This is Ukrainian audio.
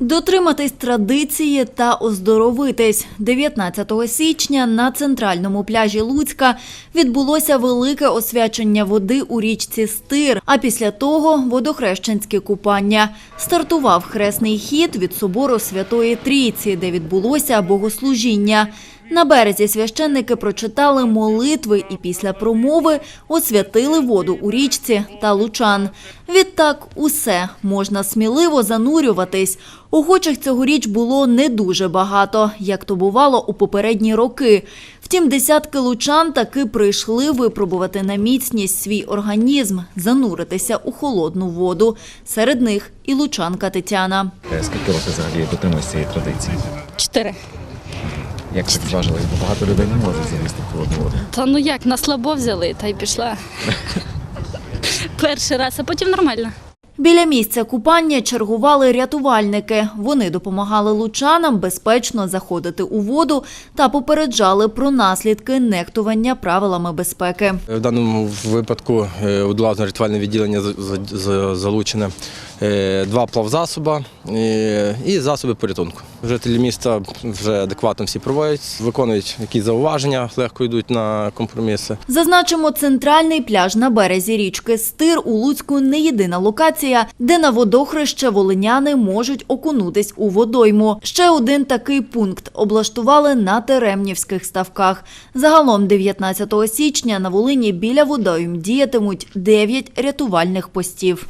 Дотриматись традиції та оздоровитись. 19 січня на центральному пляжі Луцька відбулося велике освячення води у річці Стир, а після того водохрещенське купання. Стартував хресний хід від собору Святої Трійці, де відбулося богослужіння. На березі священники прочитали молитви і після промови освятили воду у річці та лучан. Відтак усе можна сміливо занурюватись. Охочих цьогоріч було не дуже багато, як то бувало у попередні роки. Втім, десятки лучан таки прийшли випробувати на міцність свій організм, зануритися у холодну воду. Серед них і лучанка Тетяна. Е, Скільки років взагалі дотримуєш цієї традиції? Чотири. Як так зважилось? Бо багато людей не може залізти в холодну воду. Та ну як, на слабо взяли, та й пішла. Перший раз, а потім нормально. Біля місця купання чергували рятувальники. Вони допомагали лучанам безпечно заходити у воду та попереджали про наслідки нехтування правилами безпеки. В даному випадку е, рятувальне відділення за- за- за- залучене е, два плавзасоба е, і засоби порятунку. Жителі міста вже адекватно всі проводять, виконують якісь зауваження, легко йдуть на компроміси. Зазначимо, центральний пляж на березі річки Стир у Луцьку не єдина локація, де на водохреще волиняни можуть окунутись у водойму. Ще один такий пункт облаштували на Теремнівських ставках. Загалом 19 січня на Волині біля водойм діятимуть 9 рятувальних постів.